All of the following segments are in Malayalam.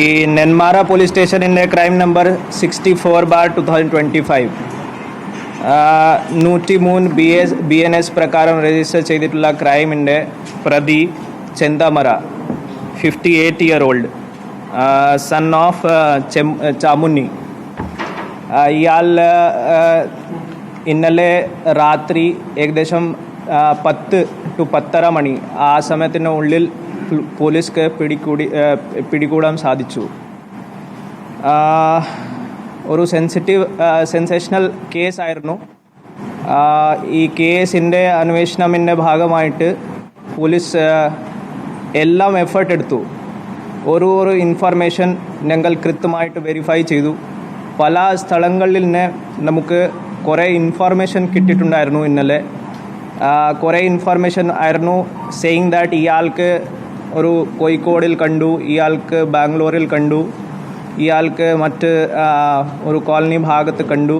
ഈ Nenmara police സ്റ്റേഷനിന്റെ crime number sixty four bar two thousand twenty five നൂറ്റി മൂന്ന് B S B N S പ്രകാരം രജിസ്റ്റർ ചെയ്തിട്ടുള്ള ക്രൈമിന്റെ പ്രതി Chenthamara fifty eight year old son of ചെം Chamunni. ഇയാൾ ഇന്നലെ രാത്രി ഏകദേശം പത്ത് ടു പത്തര മണി ആ സമയത്തിന് ഉള്ളിൽ പോലീസ്ക്ക് പിടികൂടി പിടികൂടാൻ സാധിച്ചു. ഒരു സെൻസിറ്റീവ് സെൻസേഷണൽ കേസായിരുന്നു. ഈ കേസിന്റെ അന്വേഷണത്തിന്റെ ഭാഗമായിട്ട് പോലീസ് എല്ലാം എഫേർട്ട് എടുത്തു. ഓരോ ഓരോ ഇൻഫർമേഷൻ ഞങ്ങൾ കൃത്യമായിട്ട് വെരിഫൈ ചെയ്തു. പല സ്ഥലങ്ങളിൽ നിന്ന് നമുക്ക് കുറേ ഇൻഫർമേഷൻ കിട്ടിയിട്ടുണ്ടായിരുന്നു ഇന്നലെ. കുറേ ഇൻഫർമേഷൻ ആയിരുന്നു സെയിങ് ദാറ്റ് ഇയാൾക്ക് ഒരു കോഴിക്കോടിൽ കണ്ടു ഇയാൾക്ക് ബാംഗ്ലൂരിൽ കണ്ടു ഇയാൾക്ക് മറ്റ് ഒരു കോളനി ഭാഗത്ത് കണ്ടു.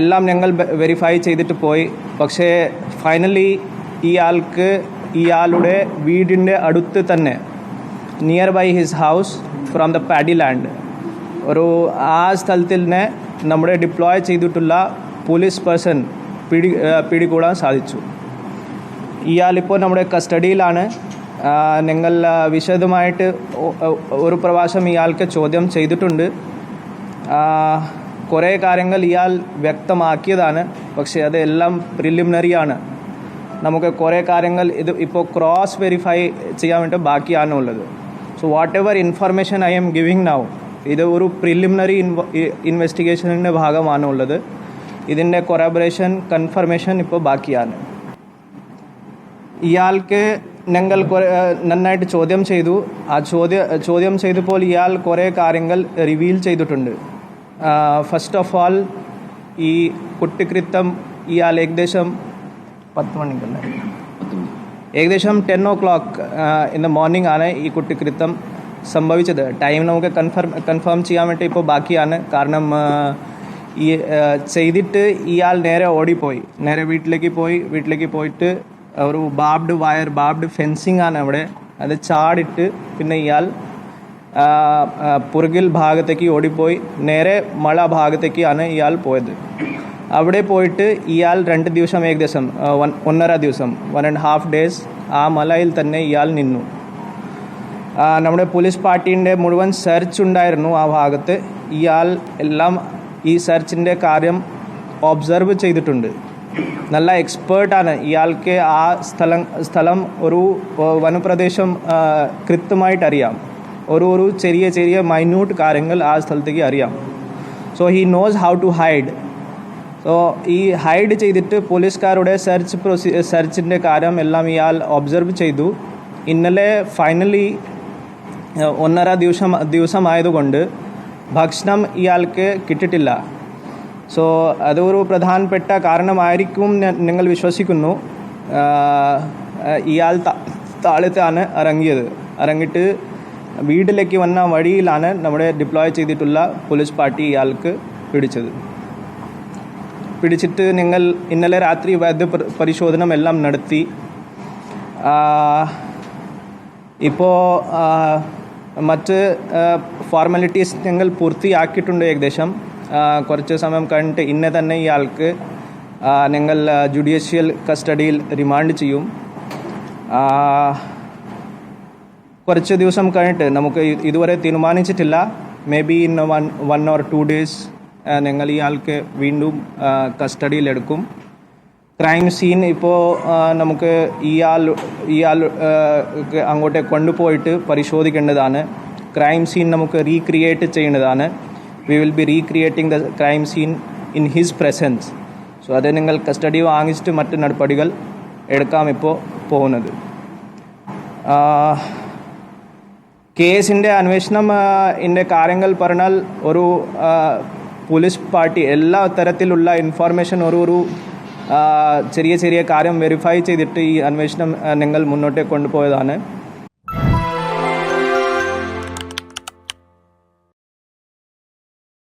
എല്ലാം ഞങ്ങൾ വെരിഫൈ ചെയ്തിട്ട് പോയി. പക്ഷേ ഫൈനലി ഇയാൾക്ക് ഇയാളുടെ വീടിന്റെ അടുത്ത് തന്നെ near by his house from the paddy land ഒരു ആ സ്ഥലത്തിൽ തന്നെ നമ്മുടെ ഡിപ്ലോയ് ചെയ്തിട്ടുള്ള പോലീസ് പേഴ്സൺ പിടി പിടികൂടാൻ സാധിച്ചു. ഇയാളിപ്പോൾ നമ്മുടെ കസ്റ്റഡിയിലാണ് ആ, നിങ്ങൾ വിശദമായിട്ട് ഒരു പ്രാവശ്യം ഇയാൾക്ക് ചോദ്യം ചെയ്തിട്ടുണ്ട്. കുറേ കാര്യങ്ങൾ ഇയാൾ വ്യക്തമാക്കിയതാണ്. പക്ഷേ അതെല്ലാം പ്രിലിമിനറി ആണ്. നമുക്ക് കുറേ കാര്യങ്ങൾ ഇത് ഇപ്പോൾ ക്രോസ് വെരിഫൈ ചെയ്യാൻ വേണ്ടി ബാക്കിയാണ് ഉള്ളത്. So whatever information I'm giving now ഇത് ഒരു പ്രിലിമിനറി ഇൻവെസ്റ്റിഗേഷനിന്റെ ഭാഗമാണ് ഉള്ളത്. ഇതിന്റെ കൊറാബറേഷൻ കൺഫർമേഷൻ ഇപ്പോൾ ബാക്കിയാണ്. ഇയാൾക്ക് ഞങ്ങൾ നന്നായിട്ട് ചോദ്യം ചെയ്തു. ആ ചോദ്യ ചോദ്യം ചെയ്തപ്പോൾ ഇയാൾ കുറേ കാര്യങ്ങൾ റിവീൽ ചെയ്തിട്ടുണ്ട്. ഫസ്റ്റ് ഓഫ് ഓൾ ഈ കുട്ടിക്കൃത്തം ഇയാൾ ഏകദേശം പത്ത് മണിക്കല്ലേ ഏകദേശം ten o'clock in the morning ആണ് ഈ കുട്ടിക്കൃത്തം സംഭവിച്ചത്. ടൈം നമുക്ക് കൺഫേം കൺഫേം ചെയ്യാൻ വേണ്ടി ഇപ്പോൾ ബാക്കിയാണ്. കാരണം ഈ ചെയ്തിട്ട് ഇയാൾ നേരെ ഓടിപ്പോയി. നേരെ വീട്ടിലേക്ക് പോയി. വീട്ടിലേക്ക് പോയിട്ട് ഒരു ബാബ്ഡ് വയർ ബാബ്ഡ് ഫെൻസിങ് ആണ് അവിടെ. അത് ചാടിട്ട് പിന്നെ ഇയാൾ പുറകിൽ ഭാഗത്തേക്ക് ഓടിപ്പോയി. നേരെ മഴ ഭാഗത്തേക്കാണ് ഇയാൾ പോയത്. അവിടെ പോയിട്ട് ഇയാൾ രണ്ട് ദിവസം ഏകദേശം വൺ ഒന്നര ദിവസം വൺ ആൻഡ് ഹാഫ് ഡേയ്സ് ആ മലയിൽ തന്നെ ഇയാൾ നിന്നു. നമ്മുടെ പോലീസ് പാർട്ടീന്റെ മുഴുവൻ സെർച്ച് ഉണ്ടായിരുന്നു ആ ഭാഗത്ത്. ഇയാൾ എല്ലാം ഈ സെർച്ചിന്റെ കാര്യം ഒബ്സർവ് ചെയ്തിട്ടുണ്ട്. നല്ല എക്സ്പേർട്ടാണ് ഇയാൾക്ക് ആ സ്ഥലം സ്ഥലം ഒരു വനപ്രദേശം ആ, കൃത്യമായിട്ട് അറിയാം. ഒരു ഒരു ചെറിയ ചെറിയ മൈന്യൂട്ട് കാര്യങ്ങൾ ആ സ്ഥലത്തേക്ക് അറിയാം. So he knows how to hide so ഈ ഹൈഡ് ചെയ്തിട്ട് പോലീസുകാരുടെ സെർച്ച് പ്രൊസീ സെർച്ചിന്റെ കാര്യം എല്ലാം ഇയാൾ ഒബ്സർവ് ചെയ്തു. ഇന്നലെ ഫൈനലി ഒന്നര ദിവസം ദിവസമായതുകൊണ്ട് ഭക്ഷണം ഇയാൾക്ക് കിട്ടിയിട്ടില്ല സോ അതൊരു പ്രധാനപ്പെട്ട കാരണമായിരിക്കും നിങ്ങൾ വിശ്വസിക്കുന്നു. ഇയാൾ താളത്താണ് ഇറങ്ങിയത് ഇറങ്ങിയിട്ട് വീട്ടിലേക്ക് വന്ന വഴിയിലാണ് നമ്മുടെ ഡിപ്ലോയ് ചെയ്തിട്ടുള്ള പോലീസ് പാർട്ടി ഇയാൾക്ക് പിടിച്ചത്. പിടിച്ചിട്ട് നിങ്ങൾ ഇന്നലെ രാത്രി വൈദ്യ പ- പരിശോധന എല്ലാം നടത്തി. ഇപ്പോൾ മറ്റ് ഫോർമാലിറ്റീസ് ഞങ്ങൾ പൂർത്തിയാക്കിയിട്ടുണ്ട് ഏകദേശം. കുറച്ച് സമയം കഴിഞ്ഞിട്ട് ഇന്നെ തന്നെ ഇയാൾക്ക് ഞങ്ങൾ ജുഡീഷ്യൽ കസ്റ്റഡിയിൽ റിമാൻഡ് ചെയ്യും. കുറച്ച് ദിവസം കഴിഞ്ഞിട്ട് നമുക്ക് ഇതുവരെ തീരുമാനിച്ചിട്ടില്ല. Maybe in one one or two days ഞങ്ങൾ ഇയാൾക്ക് വീണ്ടും കസ്റ്റഡിയിലെടുക്കും ക്രൈം സീൻ ഇപ്പോൾ നമുക്ക് ഇയാൾ ഇയാൾ അങ്ങോട്ടേക്ക് ക്ക് അങ്ങോട്ട് കൊണ്ടുപോയിട്ട് പരിശോധിക്കേണ്ടതാണ്. ക്രൈം സീൻ നമുക്ക് റീക്രിയേറ്റ് ചെയ്യേണ്ടതാണ്. We will be recreating the crime scene in his presence so അത് നിങ്ങൾ കസ്റ്റഡി വാങ്ങിച്ചിട്ട് മറ്റ് നടപടികൾ എടുക്കാം ഇപ്പോൾ പോകുന്നത്. കേസിന്റെ അന്വേഷണം ആ, ഇന്റെ കാര്യങ്ങൾ പറഞ്ഞാൽ ഒരു പോലീസ് പാർട്ടി എല്ലാ തരത്തിലുള്ള ഇൻഫോർമേഷൻ ഒരു ഒരു ചെറിയ ചെറിയ കാര്യം വെരിഫൈ ചെയ്തിട്ട് ഈ അന്വേഷണം നിങ്ങൾ മുന്നോട്ട് കൊണ്ടുപോയതാണ്.